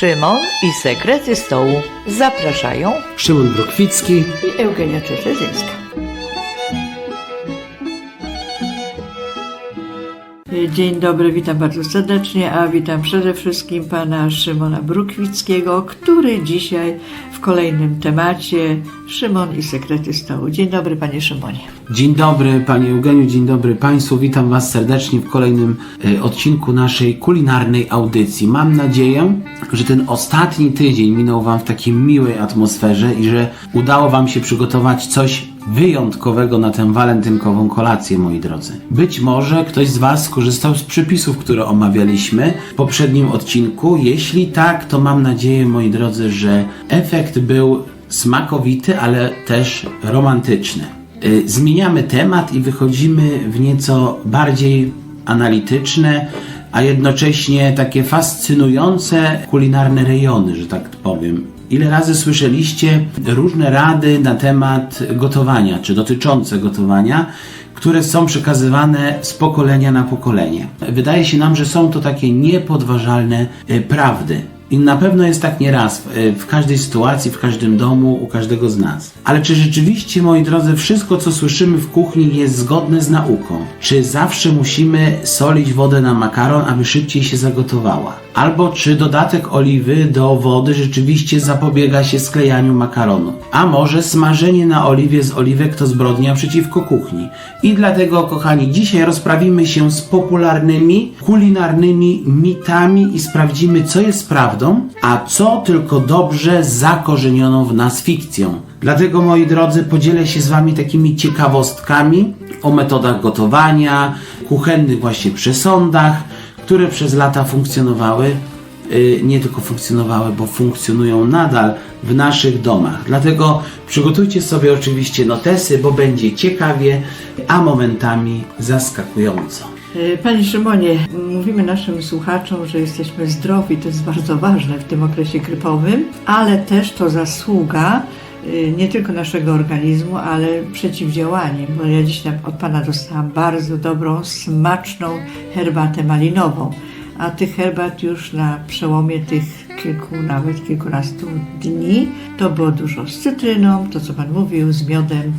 Szymon i sekrety stołu zapraszają Szymon Brokwicki. i Eugenia Czerzezyńska. Dzień dobry, witam bardzo serdecznie, a witam przede wszystkim pana Szymona Brukwickiego, który dzisiaj kolejnym temacie Szymon i sekrety stołu. Dzień dobry panie Szymonie. Dzień dobry Panie Eugeniu, dzień dobry Państwu. Witam Was serdecznie w kolejnym e, odcinku naszej kulinarnej audycji. Mam nadzieję, że ten ostatni tydzień minął Wam w takiej miłej atmosferze i że udało Wam się przygotować coś wyjątkowego na tę walentynkową kolację, moi drodzy. Być może ktoś z Was skorzystał z przepisów, które omawialiśmy w poprzednim odcinku. Jeśli tak, to mam nadzieję, moi drodzy, że efekt był smakowity, ale też romantyczny. Y, Zmieniamy temat i wychodzimy w nieco bardziej analityczne, a jednocześnie takie fascynujące kulinarne rejony, że tak powiem. Ile razy słyszeliście różne rady na temat gotowania, czy dotyczące gotowania, które są przekazywane z pokolenia na pokolenie? Wydaje się nam, że są to takie niepodważalne y, prawdy. I na pewno jest tak nieraz w, w każdej sytuacji, w każdym domu, u każdego z nas. Ale czy rzeczywiście, moi drodzy, wszystko, co słyszymy w kuchni, jest zgodne z nauką? Czy zawsze musimy solić wodę na makaron, aby szybciej się zagotowała? Albo czy dodatek oliwy do wody rzeczywiście zapobiega się sklejaniu makaronu? A może smażenie na oliwie z oliwek to zbrodnia przeciwko kuchni? I dlatego, kochani, dzisiaj rozprawimy się z popularnymi kulinarnymi mitami i sprawdzimy, co jest prawdą, a co tylko dobrze zakorzenioną w nas fikcją. Dlatego, moi drodzy, podzielę się z Wami takimi ciekawostkami o metodach gotowania, kuchennych właśnie przesądach, które przez lata funkcjonowały, yy, nie tylko funkcjonowały, bo funkcjonują nadal w naszych domach. Dlatego przygotujcie sobie oczywiście notesy, bo będzie ciekawie, a momentami zaskakująco. E, Panie Szymonie, mówimy naszym słuchaczom, że jesteśmy zdrowi, to jest bardzo ważne w tym okresie grypowym, ale też to zasługa e, nie tylko naszego organizmu, ale przeciwdziałanie, bo ja dziś od Pana dostałam bardzo dobrą, smaczną herbatę malinową, a tych herbat już na przełomie tych kilku, nawet kilkunastu dni, to było dużo z cytryną, to co Pan mówił, z miodem,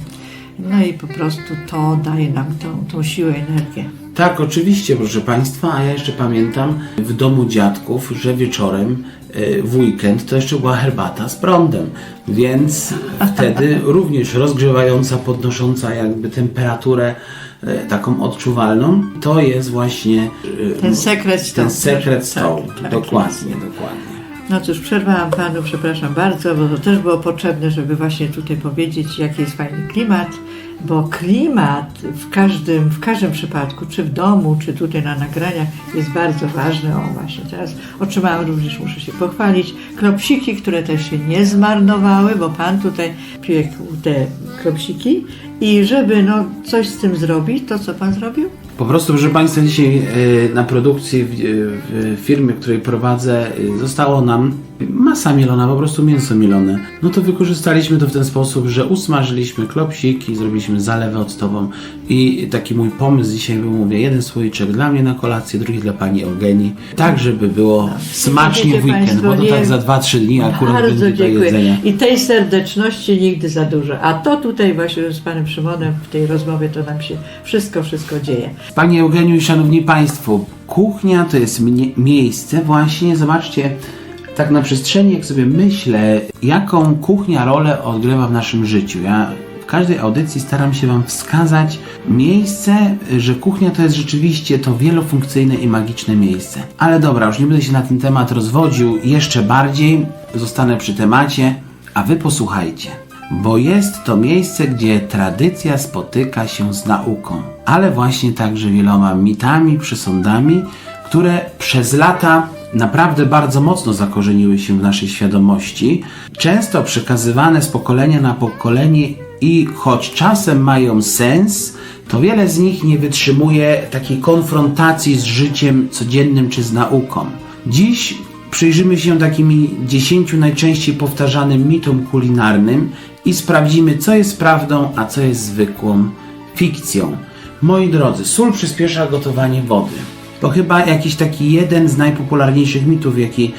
no i po prostu to daje nam tą, tą siłę, energię. Tak, oczywiście, proszę Państwa, a ja jeszcze pamiętam w domu dziadków, że wieczorem e, w weekend to jeszcze była herbata z prądem, więc wtedy również rozgrzewająca, podnosząca jakby temperaturę e, taką odczuwalną, to jest właśnie e, Ten sekret ten stołu. sekret Tak, stołu. tak dokładnie, jest. dokładnie. No cóż, przerwałam panu, przepraszam bardzo, bo to też było potrzebne, żeby właśnie tutaj powiedzieć, jaki jest fajny klimat, bo klimat w każdym, w każdym przypadku, czy w domu, czy tutaj na nagraniach, jest bardzo ważny. O właśnie, teraz otrzymałam również, muszę się pochwalić, kropsiki, które też się nie zmarnowały, bo pan tutaj piekł te kropsiki i żeby no, coś z tym zrobić, to co pan zrobił? Po prostu, proszę Państwa, dzisiaj e, na produkcji w, firmie, której prowadzę, e, zostało nam masa mielona, po prostu mięso mielone. No to wykorzystaliśmy to w ten sposób, że usmażyliśmy klopsiki, zrobiliśmy zalewę octową i taki mój pomysł dzisiaj był, mówię, jeden słoiczek dla mnie na kolację, drugi dla Pani Eugenii, tak żeby było smacznie Wiecie w weekend, państwo, bo to tak za 2-3 dni akurat Bardzo będzie do dziękuję. jedzenia. I tej serdeczności nigdy za dużo. A to tutaj właśnie z panem Szymonem w tej rozmowie to nam się wszystko, wszystko dzieje. Panie Eugeniu i Szanowni Państwo, kuchnia to jest mnie- miejsce właśnie, zobaczcie, tak na przestrzeni, jak sobie myślę, jaką kuchnia rolę odgrywa w naszym życiu. Ja w każdej audycji staram się Wam wskazać miejsce, że kuchnia to jest rzeczywiście to wielofunkcyjne i magiczne miejsce. Ale dobra, już nie będę się na ten temat rozwodził jeszcze bardziej, zostanę przy temacie, a Wy posłuchajcie bo jest to miejsce, gdzie tradycja spotyka się z nauką, ale właśnie także wieloma mitami, przesądami, które przez lata naprawdę bardzo mocno zakorzeniły się w naszej świadomości, często przekazywane z pokolenia na pokolenie i choć czasem mają sens, to wiele z nich nie wytrzymuje takiej konfrontacji z życiem codziennym czy z nauką. Dziś przyjrzymy się takimi dziesięciu najczęściej powtarzanym mitom kulinarnym i sprawdzimy, co jest prawdą, a co jest zwykłą fikcją. Moi drodzy, sól przyspiesza gotowanie wody. To chyba jakiś taki jeden z najpopularniejszych mitów, jaki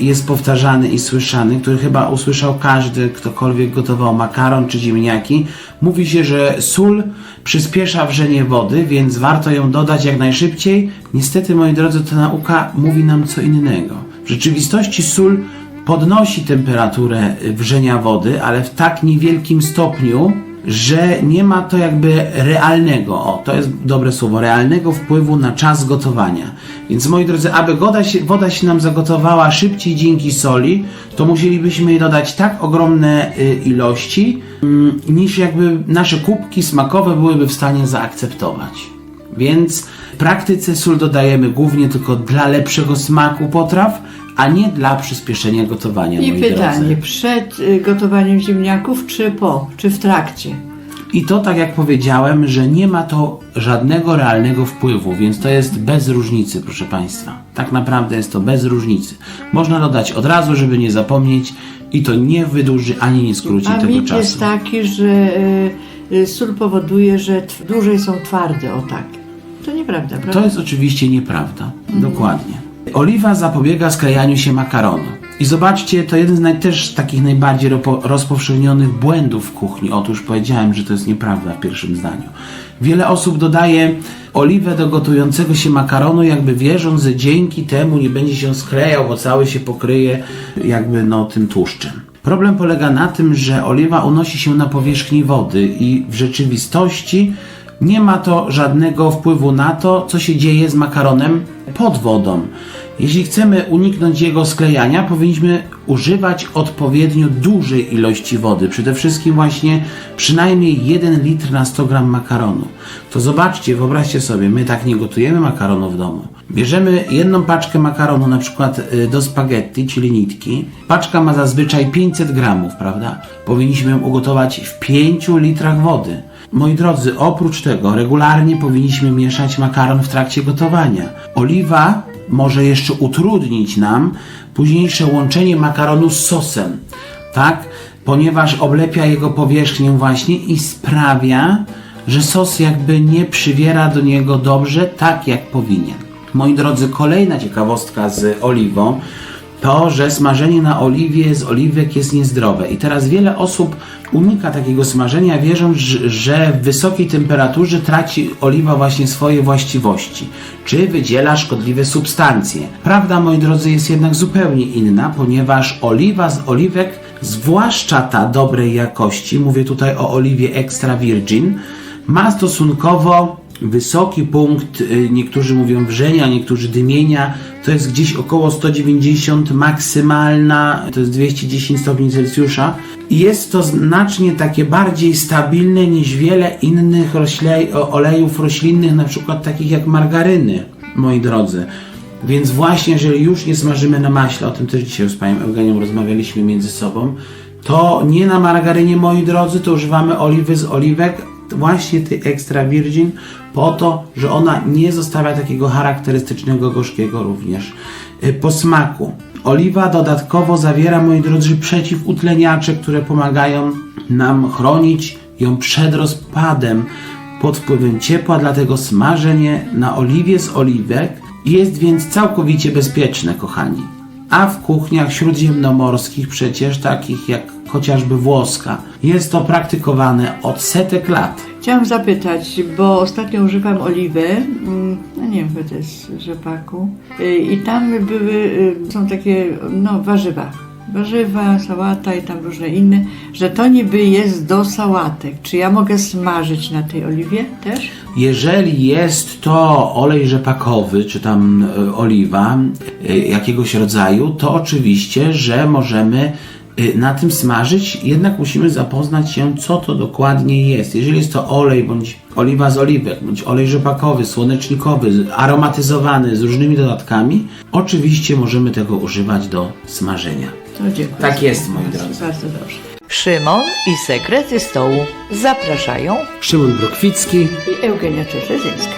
jest powtarzany i słyszany, który chyba usłyszał każdy, ktokolwiek gotował makaron czy ziemniaki. Mówi się, że sól przyspiesza wrzenie wody, więc warto ją dodać jak najszybciej. Niestety, moi drodzy, ta nauka mówi nam co innego. W rzeczywistości sól podnosi temperaturę wrzenia wody, ale w tak niewielkim stopniu, że nie ma to jakby realnego, o to jest dobre słowo, realnego wpływu na czas gotowania. Więc moi drodzy, aby woda się, woda się nam zagotowała szybciej dzięki soli, to musielibyśmy jej dodać tak ogromne y, ilości, mm, niż jakby nasze kubki smakowe byłyby w stanie zaakceptować. Więc w praktyce sól dodajemy głównie tylko dla lepszego smaku potraw, a nie dla przyspieszenia gotowania. I pytanie, drodzy. przed y, gotowaniem ziemniaków, czy po, czy w trakcie? I to tak jak powiedziałem, że nie ma to żadnego realnego wpływu, więc to jest bez różnicy, proszę Państwa. Tak naprawdę jest to bez różnicy. Można dodać od razu, żeby nie zapomnieć i to nie wydłuży ani nie skróci A tego mit czasu. jest taki, że y, y, sól powoduje, że dłużej są twarde, o tak. To nieprawda, prawda? To jest oczywiście nieprawda. Dokładnie. Oliwa zapobiega sklejaniu się makaronu. I zobaczcie, to jeden z naj, też takich najbardziej rozpowszechnionych błędów w kuchni. Otóż powiedziałem, że to jest nieprawda w pierwszym zdaniu. Wiele osób dodaje oliwę do gotującego się makaronu, jakby wierząc, że dzięki temu nie będzie się sklejał, bo cały się pokryje jakby no tym tłuszczem. Problem polega na tym, że oliwa unosi się na powierzchni wody i w rzeczywistości nie ma to żadnego wpływu na to, co się dzieje z makaronem pod wodą. Jeśli chcemy uniknąć jego sklejania, powinniśmy używać odpowiednio dużej ilości wody. Przede wszystkim właśnie przynajmniej 1 litr na 100 gram makaronu. To zobaczcie, wyobraźcie sobie, my tak nie gotujemy makaronu w domu. Bierzemy jedną paczkę makaronu, na przykład y, do spaghetti, czyli nitki. Paczka ma zazwyczaj 500 gramów, prawda? Powinniśmy ją ugotować w 5 litrach wody. Moi drodzy, oprócz tego regularnie powinniśmy mieszać makaron w trakcie gotowania. Oliwa może jeszcze utrudnić nam późniejsze łączenie makaronu z sosem, tak? Ponieważ oblepia jego powierzchnię właśnie i sprawia, że sos jakby nie przywiera do niego dobrze, tak jak powinien. Moi drodzy, kolejna ciekawostka z oliwą to, że smażenie na oliwie z oliwek jest niezdrowe. I teraz wiele osób unika takiego smażenia, wierząc, że- w wysokiej temperaturze traci oliwa właśnie swoje właściwości, czy wydziela szkodliwe substancje. Prawda, moi drodzy, jest jednak zupełnie inna, ponieważ oliwa z oliwek, zwłaszcza ta dobrej jakości, mówię tutaj o oliwie extra virgin, ma stosunkowo wysoki punkt, y, niektórzy mówią wrzenia, niektórzy dymienia, to jest gdzieś około 190, maksymalna to jest 210 stopni Celsjusza. Jest to znacznie takie bardziej stabilne niż wiele innych rośle, olejów roślinnych, na przykład takich jak margaryny, moi drodzy. Więc właśnie, jeżeli już nie smażymy na maśle, o tym też dzisiaj z Panią Eugenią rozmawialiśmy między sobą, to nie na margarynie, moi drodzy, to używamy oliwy z oliwek, właśnie tej extra virgin, po to, że ona nie zostawia takiego charakterystycznego gorzkiego również y, posmaku. Oliwa dodatkowo zawiera, moi drodzy, przeciwutleniacze, które pomagają nam chronić ją przed rozpadem pod wpływem ciepła, dlatego smażenie na oliwie z oliwek jest więc całkowicie bezpieczne, kochani. A w kuchniach śródziemnomorskich, przecież takich jak chociażby włoska, jest to praktykowane od setek lat. Chciałam zapytać, bo ostatnio używam oliwy, mm, no nie wiem, chyba to jest rzepaku, y, i tam były, y, są takie, no, warzywa. Warzywa, sałata i tam różne inne, że to niby jest do sałatek. Czy ja mogę smażyć na tej oliwie też? Jeżeli jest to olej rzepakowy, czy tam e, oliwa e, jakiegoś rodzaju, to oczywiście, że możemy e, na tym smażyć, jednak musimy zapoznać się, co to dokładnie jest. Jeżeli jest to olej, bądź oliwa z oliwek, bądź olej rzepakowy, słonecznikowy, aromatyzowany z różnymi dodatkami, oczywiście możemy tego używać do smażenia. To dziękuję. Tak jest, moi drodzy. Bardzo dobrze. Szymon i sekrety stołu zapraszają Szymon Brokwicki. I Eugenia Czeslezyńska.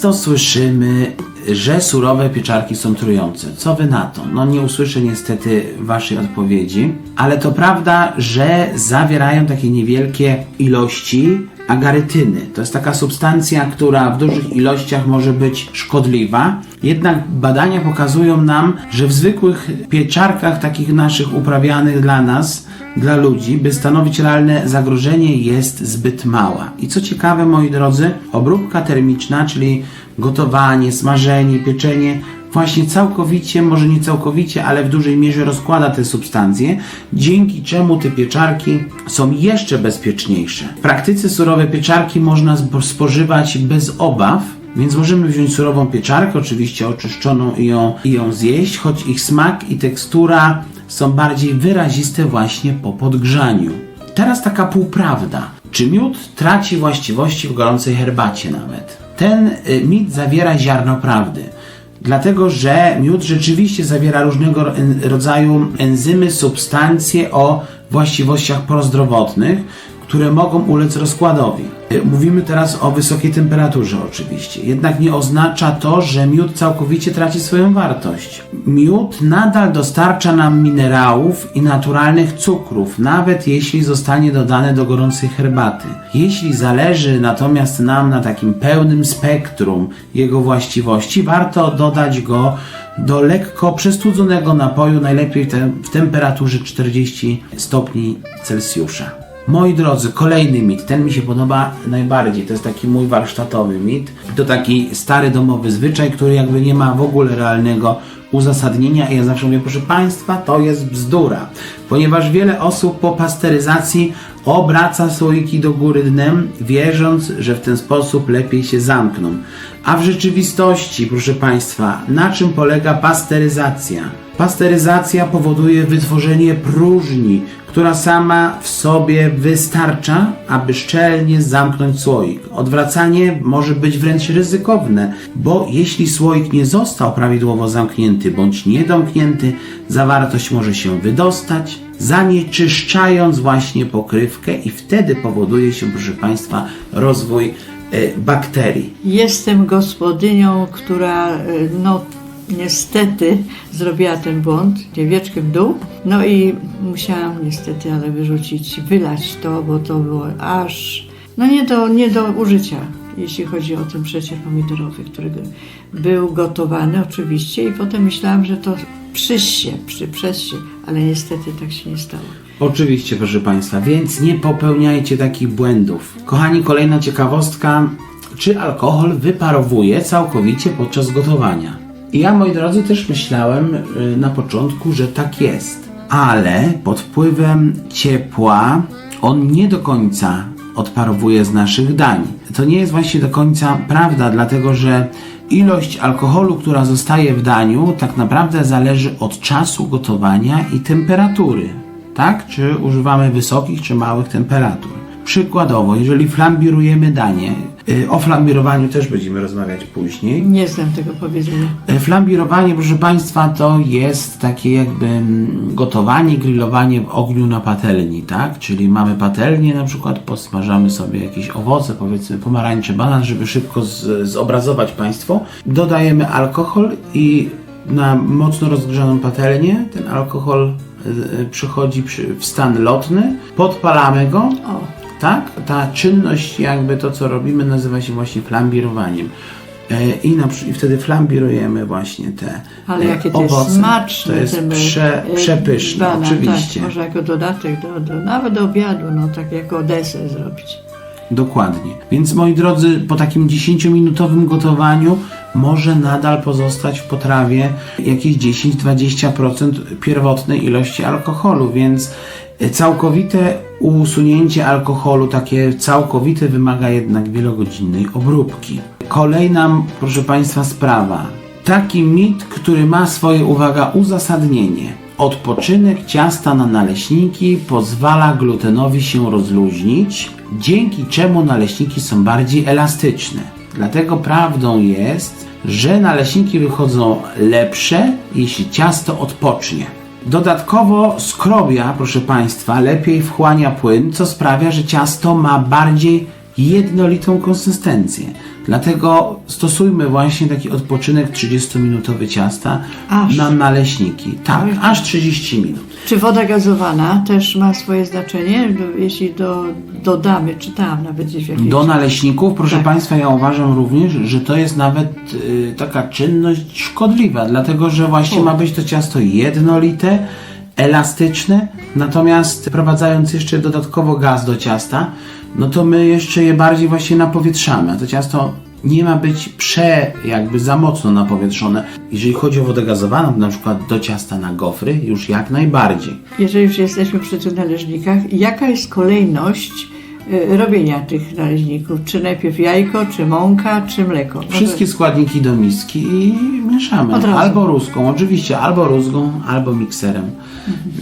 To słyszymy, że surowe pieczarki są trujące. Co wy na to? No nie usłyszę niestety waszej odpowiedzi, ale to prawda, że zawierają takie niewielkie ilości agarytyny. To jest taka substancja, która w dużych ilościach może być szkodliwa. Jednak badania pokazują nam, że w zwykłych pieczarkach, takich naszych uprawianych dla nas, dla ludzi, by stanowić realne zagrożenie, jest zbyt mała. I co ciekawe, moi drodzy, obróbka termiczna, czyli gotowanie, smażenie, pieczenie, właśnie całkowicie, może nie całkowicie, ale w dużej mierze rozkłada te substancje, dzięki czemu te pieczarki są jeszcze bezpieczniejsze. W praktyce surowe pieczarki można spo- spożywać bez obaw, więc możemy wziąć surową pieczarkę, oczywiście oczyszczoną i ją, i ją zjeść, choć ich smak i tekstura są bardziej wyraziste właśnie po podgrzaniu. Teraz taka półprawda. Czy miód traci właściwości w gorącej herbacie nawet? Ten y, mit zawiera ziarno prawdy. Dlatego, że miód rzeczywiście zawiera różnego rodzaju enzymy, substancje o właściwościach prozdrowotnych, które mogą ulec rozkładowi. Y, Mówimy teraz o wysokiej temperaturze oczywiście. Jednak nie oznacza to, że miód całkowicie traci swoją wartość. Miód nadal dostarcza nam minerałów i naturalnych cukrów, nawet jeśli zostanie dodany do gorącej herbaty. Jeśli zależy natomiast nam na takim pełnym spektrum jego właściwości, warto dodać go do lekko przestudzonego napoju, najlepiej w temperaturze 40 stopni Celsjusza. Moi drodzy, kolejny mit, ten mi się podoba najbardziej, to jest taki mój warsztatowy mit. To taki stary domowy zwyczaj, który jakby nie ma w ogóle realnego uzasadnienia i ja zawsze mówię, proszę Państwa, to jest bzdura, ponieważ wiele osób po pasteryzacji obraca słoiki do góry dnem, wierząc, że w ten sposób lepiej się zamkną. A w rzeczywistości, proszę Państwa, na czym polega pasteryzacja? Pasteryzacja powoduje wytworzenie próżni, która sama w sobie wystarcza, aby szczelnie zamknąć słoik. Odwracanie może być wręcz ryzykowne, bo jeśli słoik nie został prawidłowo zamknięty bądź niedomknięty, zawartość może się wydostać, zanieczyszczając właśnie pokrywkę i wtedy powoduje się, proszę Państwa, rozwój e, bakterii. Jestem gospodynią, która e, no niestety zrobiła ten błąd, dziewieczkę w dół. No i musiałam niestety, ale wyrzucić, wylać to, bo to było aż no nie do, nie do użycia, jeśli chodzi o ten przecier pomidorowy, który był gotowany oczywiście i potem myślałam, że to przyście, przy przesie, ale niestety tak się nie stało. Oczywiście, proszę Państwa, więc nie popełniajcie takich błędów. Kochani, kolejna ciekawostka. Czy alkohol wyparowuje całkowicie podczas gotowania? I ja, moi drodzy, też myślałem y, na początku, że tak jest. Ale pod wpływem ciepła on nie do końca odparowuje z naszych dań. To nie jest właśnie do końca prawda, dlatego że ilość alkoholu, która zostaje w daniu, tak naprawdę zależy od czasu gotowania i temperatury tak? Czy używamy wysokich czy małych temperatur. Przykładowo, jeżeli flambirujemy danie, o flambirowaniu też będziemy rozmawiać później. Nie znam tego powiedzenia. Y, Flambirowanie, proszę Państwa, to jest takie jakby mm, gotowanie, grillowanie w ogniu na patelni, tak? Czyli mamy patelnię na przykład, posmażamy sobie jakieś owoce, powiedzmy pomarańcze, banan, żeby szybko z, zobrazować Państwu. Dodajemy alkohol i na mocno rozgrzaną patelnię ten alkohol y, y, przychodzi przy, w stan lotny, podpalamy go, O, tak? Ta czynność, jakby to, co robimy, nazywa się właśnie flambirowaniem. E, I, na, I wtedy flambirujemy właśnie te ale e, jakie to jest owoce. smaczne. To jest prze, e, przepyszne, banan, oczywiście. Tak, może jako dodatek, do, do, nawet do obiadu, no tak jako deser zrobić. Dokładnie. Więc moi drodzy, po takim 10-minutowym gotowaniu może nadal pozostać w potrawie jakieś 10-20% pierwotnej ilości alkoholu, więc całkowite usunięcie alkoholu, takie całkowite wymaga jednak wielogodzinnej obróbki. Kolejna, proszę Państwa, sprawa. Taki mit, który ma swoje, uwaga, uzasadnienie. Odpoczynek ciasta na naleśniki pozwala glutenowi się rozluźnić, dzięki czemu naleśniki są bardziej elastyczne. Dlatego prawdą jest, że naleśniki wychodzą lepsze, jeśli ciasto odpocznie. Dodatkowo skrobia, proszę Państwa, lepiej wchłania płyn, co sprawia, że ciasto ma bardziej jednolitą konsystencję. Dlatego stosujmy właśnie taki odpoczynek 30-minutowy ciasta Aż. na naleśniki. Tak, Oj. aż 30 minut. Czy woda gazowana też ma swoje znaczenie? Jeśli do, dodamy, czytałam nawet gdzieś w jakiejś... Do naleśników, proszę Tak. Państwa, ja uważam również, że to jest nawet y, taka czynność szkodliwa, dlatego że właśnie U. ma być to ciasto jednolite, elastyczne, natomiast wprowadzając jeszcze dodatkowo gaz do ciasta, no to my jeszcze je bardziej właśnie napowietrzamy, a to ciasto nie ma być prze, jakby za mocno napowietrzone. Jeżeli chodzi o wodę gazowaną, na przykład do ciasta na gofry, już jak najbardziej. Jeżeli już jesteśmy przy tych należnikach, jaka jest kolejność y, robienia tych należników? Czy najpierw jajko, czy mąka, czy mleko? Wszystkie składniki do miski i mieszamy. Od razu. Albo rózgą, oczywiście, albo rózgą, albo mikserem.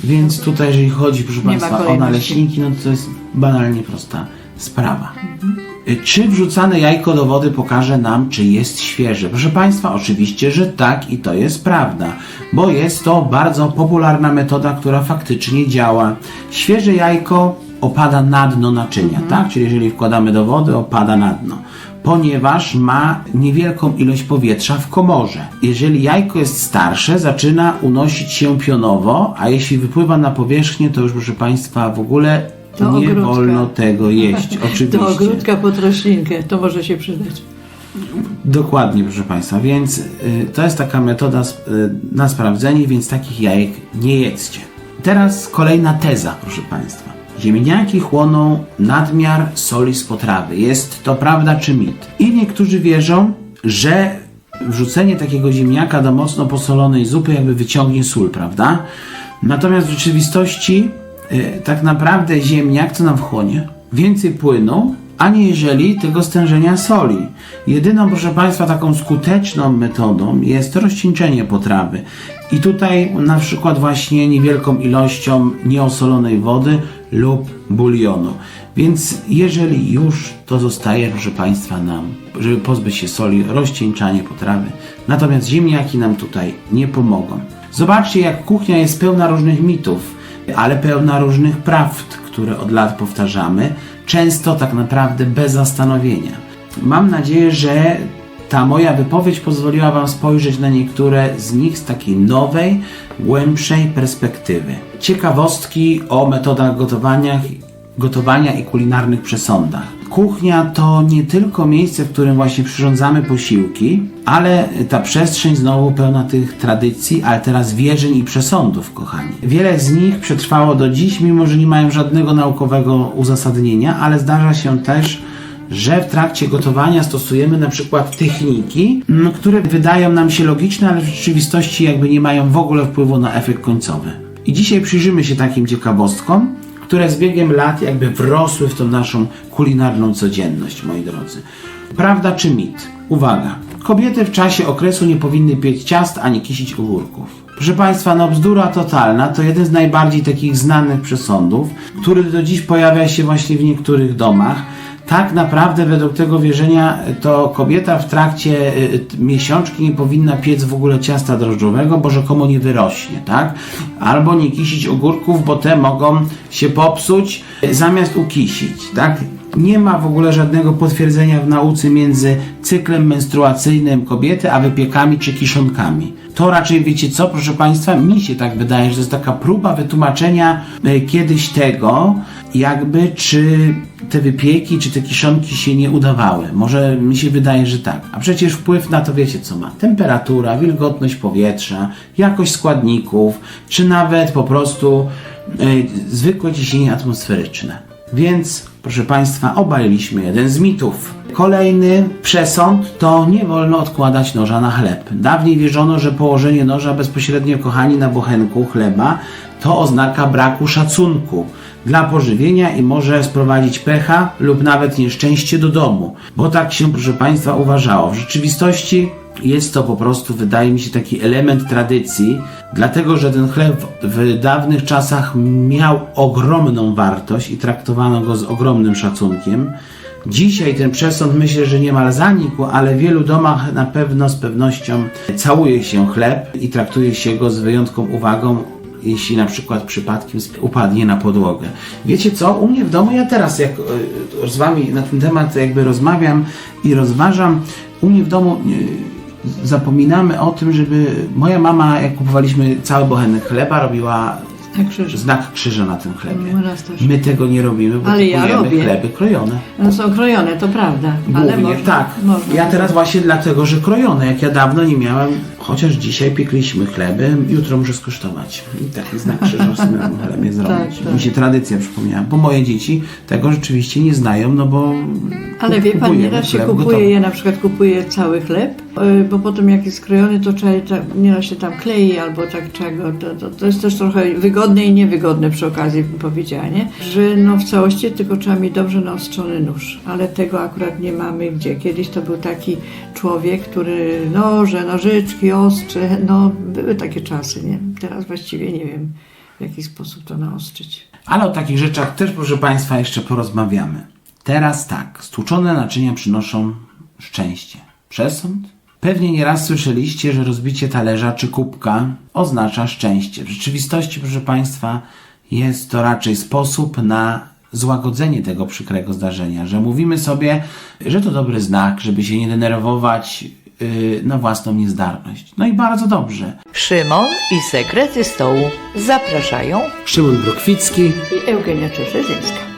Więc tutaj, jeżeli chodzi, proszę Nie ma Państwa, o kolejności. naleśniki, no to jest banalnie prosta sprawa. Czy wrzucane jajko do wody pokaże nam, czy jest świeże? Proszę Państwa, oczywiście, że tak i to jest prawda, bo jest to bardzo popularna metoda, która faktycznie działa. Świeże jajko opada na dno naczynia, tak? Czyli jeżeli wkładamy do wody, opada na dno ponieważ ma niewielką ilość powietrza w komorze. Jeżeli jajko jest starsze, zaczyna unosić się pionowo, a jeśli wypływa na powierzchnię, to już proszę Państwa w ogóle Nie ogródka. wolno tego jeść. Oczywiście. Do ogródka pod roślinkę, to może się przydać. Dokładnie, proszę Państwa, więc y, to jest taka metoda y, na sprawdzenie, więc takich jajek nie jedzcie. Teraz kolejna teza, proszę Państwa. Ziemniaki chłoną nadmiar soli z potrawy. Jest to prawda czy mit? I niektórzy wierzą, że wrzucenie takiego ziemniaka do mocno posolonej zupy jakby wyciągnie sól, prawda? Natomiast w rzeczywistości tak naprawdę ziemniak co nam wchłonie? Więcej płynu, aniżeli tego stężenia soli. Jedyną, proszę Państwa, taką skuteczną metodą jest rozcieńczenie potrawy. I tutaj na przykład właśnie niewielką ilością nieosolonej wody lub bulionu. Więc jeżeli już, to zostaje, proszę Państwa, nam, żeby pozbyć się soli, rozcieńczanie potrawy. Natomiast ziemniaki nam tutaj nie pomogą. Zobaczcie, jak kuchnia jest pełna różnych mitów, ale pełna różnych prawd, które od lat powtarzamy, często tak naprawdę bez zastanowienia. Mam nadzieję, że ta moja wypowiedź pozwoliła Wam spojrzeć na niektóre z nich z takiej nowej, głębszej perspektywy. Ciekawostki o metodach gotowania, gotowania i kulinarnych przesądach. Kuchnia to nie tylko miejsce, w którym właśnie przyrządzamy posiłki, ale ta przestrzeń znowu pełna tych tradycji, ale teraz wierzeń i przesądów, kochani. Wiele z nich przetrwało do dziś, mimo że nie mają żadnego naukowego uzasadnienia, ale zdarza się też, że w trakcie gotowania stosujemy na przykład techniki, mm, które wydają nam się logiczne, ale w rzeczywistości jakby nie mają w ogóle wpływu na efekt końcowy. I dzisiaj przyjrzymy się takim ciekawostkom, które z biegiem lat jakby wrosły w tą naszą kulinarną codzienność, moi drodzy. Prawda czy mit? Uwaga. Kobiety w czasie okresu nie powinny piec ciast ani kisić ogórków. Proszę Państwa, no bzdura totalna to jeden z najbardziej takich znanych przesądów, który do dziś pojawia się właśnie w niektórych domach. Tak naprawdę według tego wierzenia to kobieta w trakcie y, y, miesiączki nie powinna piec w ogóle ciasta drożdżowego, bo rzekomo nie wyrośnie, tak? Albo nie kisić ogórków, bo te mogą się popsuć y, zamiast ukisić, tak? Nie ma w ogóle żadnego potwierdzenia w nauce między cyklem menstruacyjnym kobiety, a wypiekami czy kiszonkami. To raczej wiecie co, proszę Państwa, mi się tak wydaje, że to jest taka próba wytłumaczenia kiedyś tego, jakby czy te wypieki, czy te kiszonki się nie udawały. Może mi się wydaje, że tak. A przecież wpływ na to wiecie co ma. Temperatura, wilgotność powietrza, jakość składników, czy nawet po prostu e, zwykłe ciśnienie atmosferyczne. Więc, proszę Państwa, obaliliśmy jeden z mitów. Kolejny przesąd to nie wolno odkładać noża na chleb. Dawniej wierzono, że położenie noża bezpośrednio, kochani, na bochenku chleba to oznaka braku szacunku dla pożywienia i może sprowadzić pecha lub nawet nieszczęście do domu, bo tak się, proszę Państwa, uważało. W rzeczywistości jest to po prostu, wydaje mi się, taki element tradycji, dlatego że ten chleb w dawnych czasach miał ogromną wartość i traktowano go z ogromnym szacunkiem. Dzisiaj ten przesąd myślę, że niemal zanikł, ale w wielu domach na pewno z pewnością całuje się chleb i traktuje się go z wyjątką uwagą jeśli na przykład przypadkiem upadnie na podłogę. Wiecie co? U mnie w domu, ja teraz jak e, z wami na ten temat jakby rozmawiam i rozważam, u mnie w domu e, zapominamy o tym, żeby moja mama, jak kupowaliśmy cały bochenek chleba, robiła znak krzyża na tym chlebie. Też. My tego nie robimy, bo Ale ja kupujemy robię. chleby krojone. No są krojone, to prawda. Ale Głównie, można, tak. Można. Ja teraz właśnie dlatego, że krojone, jak ja dawno nie miałem, chociaż dzisiaj piekliśmy chleby, jutro muszę skosztować. I taki znak krzyża sobie na chlebie zrobić. tak. Mi się tradycja przypomniała, bo moje dzieci tego rzeczywiście nie znają, no bo Ale wie pan, nieraz się kupuje, gotowy. ja na przykład kupuję cały chleb, y, bo potem jak jest skrojony, to trzeba, tak- nieraz się tam klei albo tak czego. To, to, to jest też trochę wygodne i niewygodne przy okazji bym powiedziała, nie? Że no w całości tylko trzeba mieć dobrze naostrzony nóż, ale tego akurat nie mamy gdzie. Kiedyś to był taki człowiek, który noże, nożyczki, ostrze, no były takie czasy, nie? Teraz właściwie nie wiem w jaki sposób to naostrzyć. Ale o takich rzeczach też, proszę Państwa, jeszcze porozmawiamy. Teraz tak, stłuczone naczynia przynoszą szczęście. Przesąd? Pewnie nieraz słyszeliście, że rozbicie talerza czy kubka oznacza szczęście. W rzeczywistości, proszę Państwa, jest to raczej sposób na złagodzenie tego przykrego zdarzenia, że mówimy sobie, że to dobry znak, żeby się nie denerwować na własną niezdarność. No i bardzo dobrze. Szymon i sekrety stołu zapraszają Szymon Brokwicki, I Eugenia Czerzezyńska.